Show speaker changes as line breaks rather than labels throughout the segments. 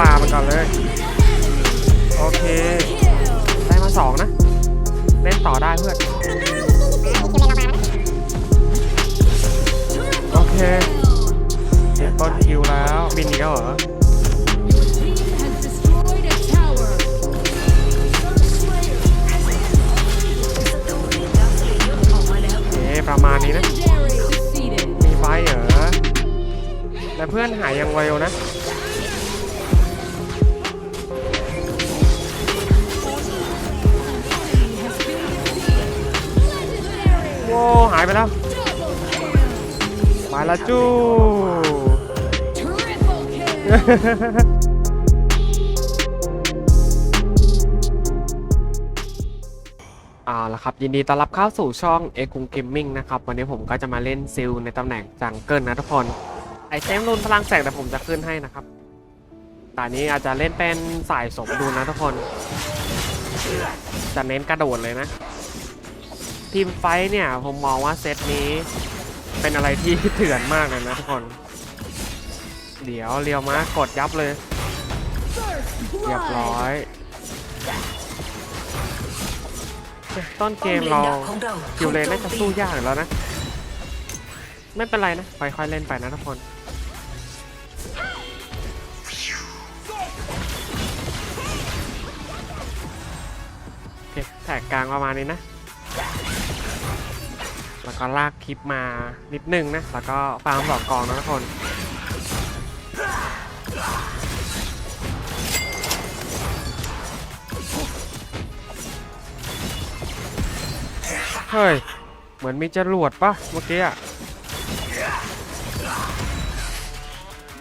ป่ามันก่อนเลย โอเค ได้มาสองนะ เล่นต่อได้เพื่อน โอเคเจ็บต้นคิวแล้ว บินอีกแล้วเหรอเอ๊ะประมาณนี้นะ มีไฟเหรอ แต่เพื่อนหายยังเร็วนะ ไปแล้วมาแล้วจู้เอาละครับ ยินดีต้อนรับเข้าสู่ช่องเอกุงเกมมิ่งนะครับ วันนี้ผมก็จะมาเล่นซิลในตำแหน่งจังเกิลนะทุกคน ไอเทมรุนพลังแสงแต่ผมจะขึ้นให้นะครับตอนนี้อาจจะเล่นเป็นสายสมดุลนะทุกคน จะเน้นกระโดดเลยนะ ทีมไฟท์เนี่ย ผมมองว่าเซตนี้ เป็นอะไรที่เถื่อนมากเลยนะทุกคน เดี๋ยวเรียวมากดยับเลยเรียบร้อย ต้นเกมเราคิวเลนน่าจะสู้ยากแล้วนะ ไม่เป็นไรนะ ค่อยๆเล่นไปนะทุกคนโอเคแถกกลางประมาณนี้นะ ก็ลากคลิปมานิดนึงนะ แล้วก็ฟาร์มสองกองนะทุกคนเฮ้ย เหมือนมีจรวดปะเมื่อกี้อะ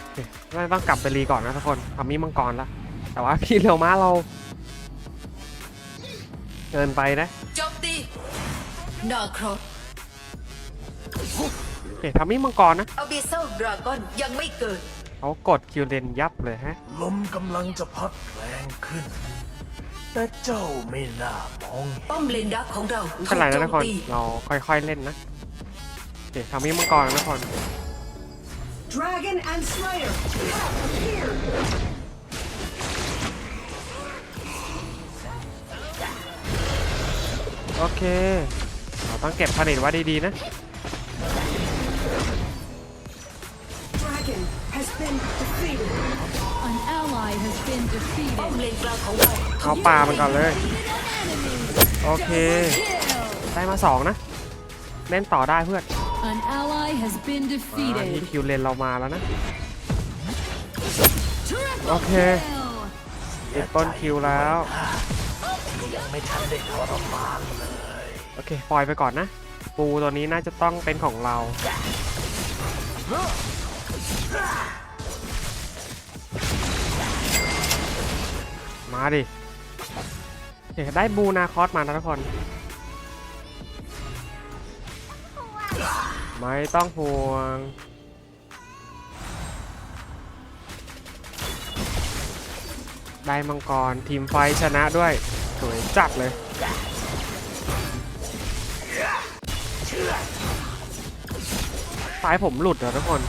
โอเคเราต้องกลับไปรีก่อนนะทุกคนทำมีมังกรแล้วแต่ว่าพี่เร็วมาเราเกินไปนะ
โจมตีนาครอส
โอ เคทำมีมังกรนะ
อบิเซลดราก้อนยังไม่เกิด
เขากดคิวเลนยับเลยฮะ
ลมกำลังจะพัดแรงขึ้น แต่เจ้าไม่น่ามองเห็น
ป้อมเลนดักของเรา
ไม่
ถู
เป็น
ก
ไร
โจ
นะทุ
ม
กคน
ตี
เราค่อยๆเล่นนะโอเคทำมีมังกรนะทุกคน
Dragon and Slayer have appeared.
โอเค เราต้องเก็บผลิตไว้ดีๆนะ
เลนกลางของเรา
เอาปลามันก่อนเลย โอเค
Kill.
ได้มาสองนะเล่นต่อได้เพื่อน
An ally has been
มาที่
defeated.
คิวเลนเรามาแล้วนะ
Triple
Okay.
kill.
ติดต้นคิวแล้ว
ยังไม่ทันได้ทรมาน
โอเคปล่อยไปก่อนนะ ปูตัวนี้น่าจะต้องเป็นของเรา มาดิโอเคได้บูนาคอสมานะทุกคน ไม่ต้องห่วง ได้มังกรทีมไฟชนะด้วย สวยจัดเลย สายผมหลุดเหรอทุกคน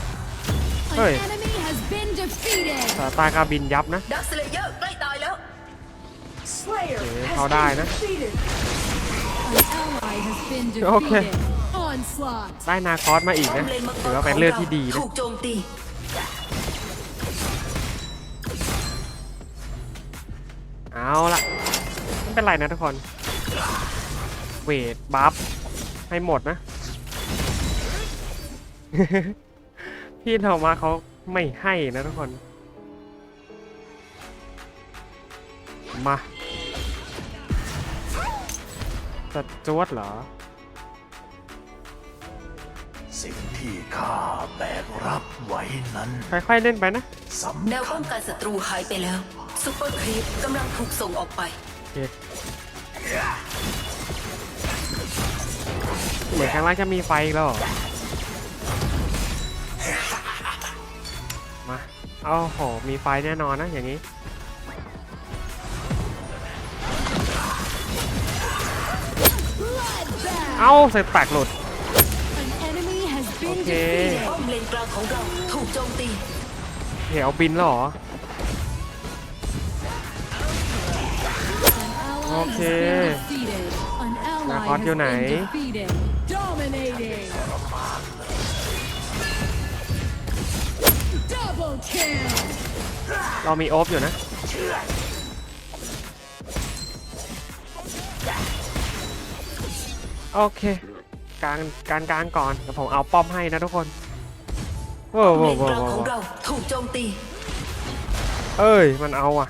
An
Hey.
enemy has been defeated.
สายตากาบินยับนะ
ดักสเลเยอร์ใกล้ตายแล้ว
Slayer
Okay,
has
how
been
die, nah?
defeated.
An ally has been
Okay.
defeated. Onslaught.
ได้นาคอสมาอีก
ป้อ
นะ
มเลนมังก
ถือ
ร
ว่า
ข
เป็
อนง
เลือด
เรา
ที่ดีนะ
ถูกโจมตี
เอาละไม่เป็นไรนะทุกคน เวทบัฟให้หมดนะ พี่เรามาเขาไม่ให้นะทุกคน มา จะจวดเหรอ
สิ่งที่ข้าแบกรับไว้นั้น
ค่อยๆเล่นไปนะ
สำ
แนวป้
คั
อ
ญ
งกันศัตรูหายไปแล้วซูเปอร์ครีปกำลังถูกส่งออกไป
โอเคเหมือนข้างล่างจะมีไฟอีกแล้วเหรอมาเอาโห มีไฟแน่นอนนะอย่างนี้ เอาใส่ปากหลุด
An enemy has been
Okay.
defeated.
ป้อมเลนกลางของเราถูกโจมตี
เดี๋ยวเอาบินแล้วเหรอ An ally Okay.
has been defeated. An ally
นาคอส
has
อยู่ไหน
been defeated. Dominating. Double kill.
เรามีโอฟอยู่นะ เชื่อ โอเคกลางการกลางก่อนเดี๋ยวผมเอาป้อมให้นะทุกคนโว้ว
เล
โว้วน
ก
โว้ว
ลาง
โว้
ของ
ว
เราถูกโจมตี
เอ้ยมันเอาอะ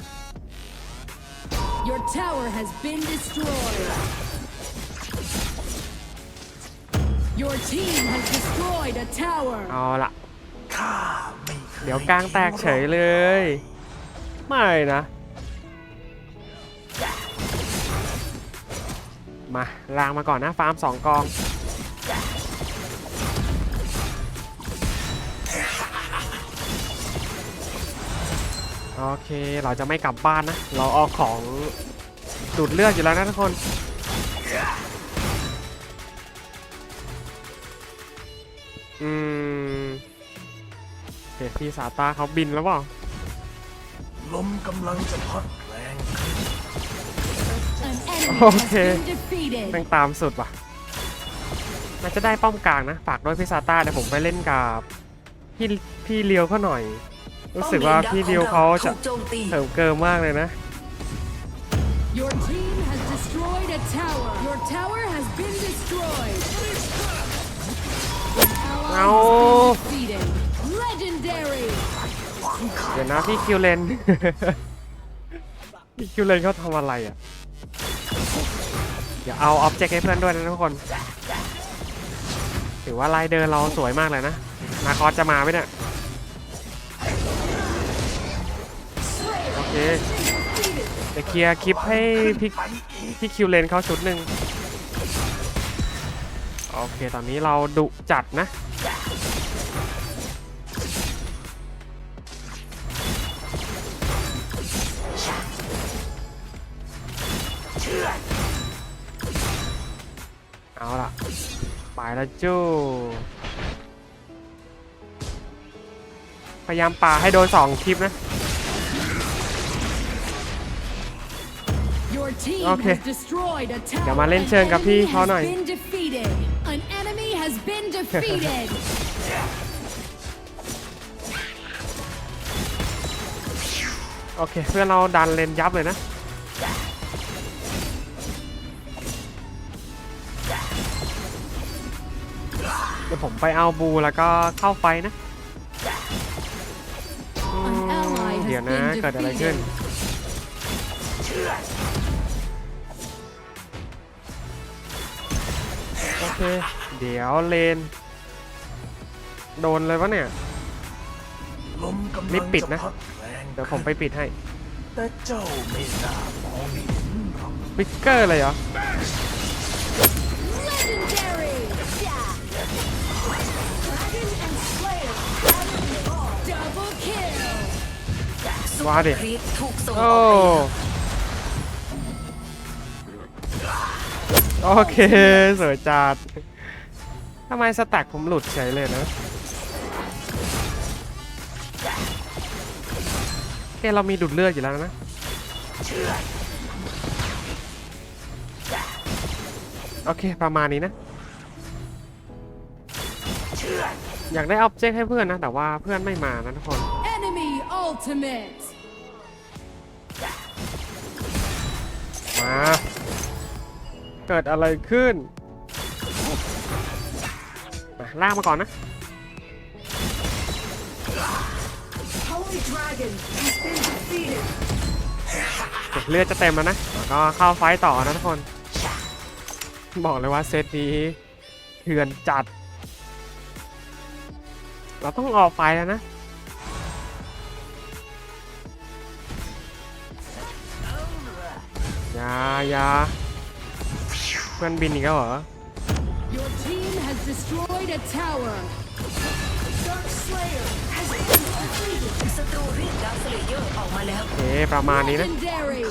Your tower has been destroyed. Your team has destroyed a tower.
เอาละ
ข้าไม่ค
เดี๋ยวกลางแตกเฉยเลย ไม่นะ มาลางมาก่อนนะฟาร์มสองกองโอเคเราจะไม่กลับบ้านนะ เราเอาของดูดเลือดอยู่แล้วนะทุกคน อืมเดี๋ยวพี่ซาตาเขาบินแล้วเปล่า
ลมกำลังจะพัด
An enemy
Okay.
has been defeated.
แม่งตามสุดว่ะมันจะได้ป้อมกลางนะฝากด้วยพี่ซาต้าเดี๋ยวผมไปเล่นกับพี่พี่เลียวเขาหน่อย รู้สึกว่าพี่เลียวเขาจะ
ถูกโจมตี
เถิมเกิมมากเลยนะ
Your team has destroyed a tower. Your tower has been destroyed. An ally
Ow.
has been defeated. Legendary.
เดี๋ยวนะพี่คิวเลนพี่คิวเลนเขาทำอะไรอะ เดี๋ยวเอาออบเจกต์ให้เพื่อนด้วยนะทุกคน ถือว่าลายเดินเราสวยมากเลยนะ นาคอสจะมาไหมเนี่ย โอเคเดี๋ยวเคลียร์คลิปให้พี่พี่คิวเลนเขาชุดหนึ่งโอเค ตอนนี้เราดุจัดนะ แล้วจู้พยายามป่าให้โดนสองคลิปนะ
Your team
Okay.
has destroyed a tower.
เดี๋ยวมาเล่นเชิงกับพี่เขาหน่อย
An enemy has been defeated. An enemy has been defeated.
โอเค เพื่อนเราดันเลนยับเลยนะ ดี๋ยวผมไปเอาบูแล้วก็เข้าไฟนะอืม
An ally
เดี๋ยว
has
นะ
been
เกิดอะไรขึ้น
defeated.
โอเค เดี๋ยวเลน โดนเลยวะเนี่ย
ลมกำ
รี
ลั
บ
ง
ปิด
จะ
นะ
พัดแรง
เดี๋ยวผมไปปิดให้
แต่เจ้าไม่น่ามองเห็นหรอก
ปิกเกอร์เลยเหรอ
Legendary.
ว้าดิ
ครีปถูกส่งอ
โอ้
อกไป
โอเคสวยจัดทำไมสแต็กผมหลุดเฉยเลยนะโอเคเรามีดูดเลือดอยู่แล้วนะโอเคประมาณนี้นะ อยากได้ออบเจกต์ให้เพื่อนนะ แต่ว่าเพื่อนไม่มานะทุกคน
Enemy ultimate.
มา เกิดอะไรขึ้น มาลากมาก่อนนะเดี๋ยวเลือดจะเต็มแล้วนะแล้วก็เข้าไฟต่อนะทุกคน บอกเลยว่าเซตนี้เถื่อนจัด เราต้องออกไฟแล้วนะาอยาเพื่อนบินอีกแล้วเหรอ
Your team has destroyed a tower.
Dark Slayer has been defeated.
ศัตรูเรียกดาวสเลเยอร์ออกมาแล้ว
โอเคประมาณนี้นะ
Legendary.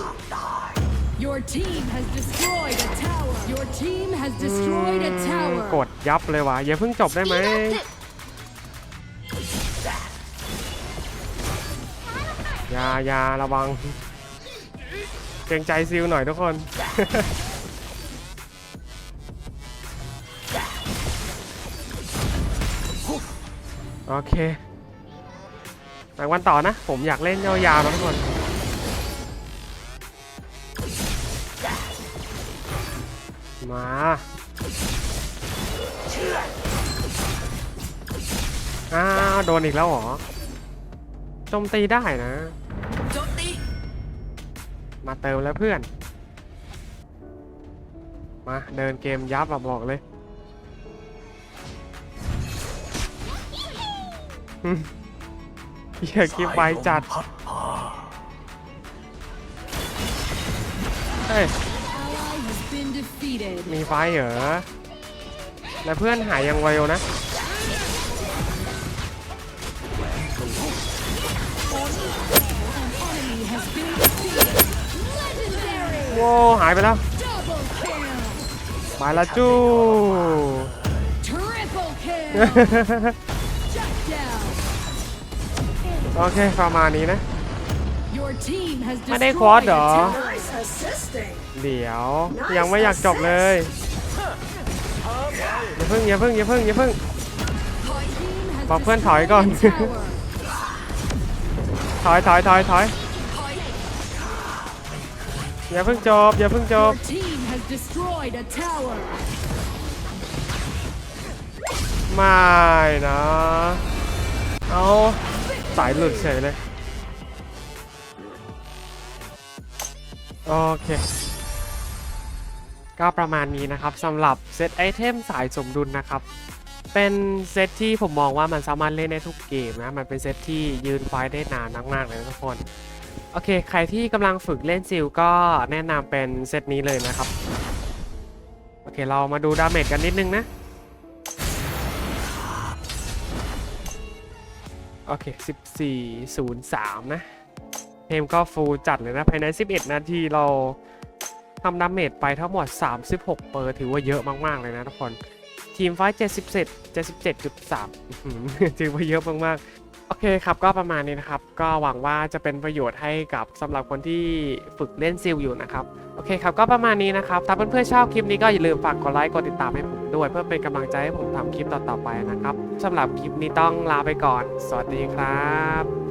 Your team has destroyed a tower. Your team has destroyed a
อืม
tower.
กดยับเลยว่ะอย่าเพิ่งจบได้ไหมอยาอยาระวังใจ กรงใจซิลหน่อยทุกคน โอเคหลังวันต่อนะ ผมอยากเล่นยาวๆนะทุกคน มาอ้าวโดนอีกแล้วเหรอโจมตีได้นะ
โจมตี
มาเติมแล้วเพื่อน มาเดินเกมยับอะบอกเลยหึเหี้ยคลิปไปจัด
พัดพา
เฮ้ย
Ally has been defeated.
มีไฟเหรอ แล้วเพื่อนหายยังเร็วนะ
Enemy has been defeated. Legendary.
โว้หายไปแล้ว
Double kill.
มาละจู้
Triple kill. Shut down.
โอเคประมาณนี้นะ
Your team has
ไม่ได้ควอ
destroyed
ดเหรอ
a tower.
Nice assisting.
เดี๋ยวยังไม่อยากจบเลยอย่าเพิ่งอย่าเพิ่งอย่าเพิ่งอย่าเพิ่ง
Team has
บอกเพื่อนถอยก่อน
destroyed a tower.
ถอยถอยถอยถอย อย่าเพิ่งจบ อย่าเพิ่งจบ
Your team has destroyed a tower.
ไม่นะ เอาสายหลุดเฉยเลย โอเค ก็ประมาณนี้นะครับสำหรับเซตไอเทมสายสมดุลนะครับ เป็นเซตที่ผมมองว่ามันสามารถเล่นได้ทุกเกมนะ มันเป็นเซตที่ยืนไฟได้นานมากๆเลยนะทุกคน โอเค ใครที่กำลังฝึกเล่นซิลก็แนะนำเป็นเซตนี้เลยนะครับ โอเค เรามาดูดาเมจกันนิดนึงนะ โอเค 1403 นะเทมก็ฟูลจัดเลยนะ ภายใน 11 นาทีเราทำดาเมจไปทั้งหมด 36 เปอร์ถือว่าเยอะมาก ๆ เลยนะทุกคน ทีมไฟท์77 77.3อื้อหือถือว่าเยอะมาก ๆ โอเคครับก็ประมาณนี้นะครับ ก็หวังว่าจะเป็นประโยชน์ให้กับสำหรับคนที่ฝึกเล่นซิลอยู่นะครับ โอเคครับก็ประมาณนี้นะครับ ถ้าเพื่อนๆชอบคลิปนี้ก็อย่าลืมฝากกดไลค์กดติดตามให้ผมด้วย เพื่อเป็นกำลังใจให้ผมทำคลิปต่อๆไปนะครับสำหรับคลิปนี้ต้องลาไปก่อน สวัสดีครับ